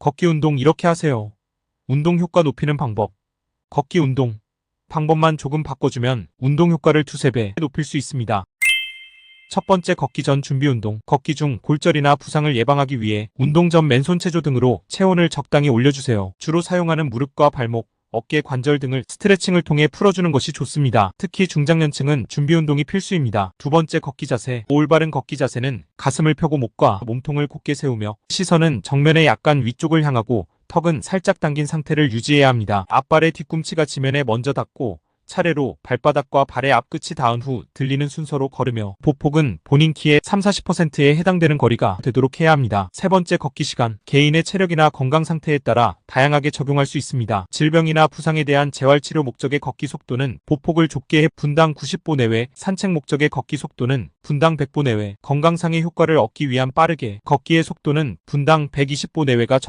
걷기 운동 이렇게 하세요. 운동 효과 높이는 방법. 걷기 운동. 방법만 조금 바꿔주면 운동 효과를 두세 배 높일 수 있습니다. 첫 번째 걷기 전 준비 운동. 걷기 중 골절이나 부상을 예방하기 위해 운동 전 맨손 체조 등으로 체온을 적당히 올려주세요. 주로 사용하는 무릎과 발목, 어깨 관절 등을 스트레칭을 통해 풀어주는 것이 좋습니다. 특히 중장년층은 준비 운동이 필수입니다. 두 번째 걷기 자세. 올바른 걷기 자세는 가슴을 펴고 목과 몸통을 곧게 세우며 시선은 정면에 약간 위쪽을 향하고 턱은 살짝 당긴 상태를 유지해야 합니다. 앞발의 뒤꿈치가 지면에 먼저 닿고 차례로 발바닥과 발의 앞끝이 닿은 후 들리는 순서로 걸으며 보폭은 본인 키의 3-40%에 해당되는 거리가 되도록 해야 합니다. 세 번째 걷기 시간. 개인의 체력이나 건강 상태에 따라 다양하게 적용할 수 있습니다. 질병이나 부상에 대한 재활치료 목적의 걷기 속도는 보폭을 좁게 해 분당 90보 내외, 산책 목적의 걷기 속도는 분당 100보 내외, 건강상의 효과를 얻기 위한 빠르게 걷기의 속도는 분당 120보 내외가 적당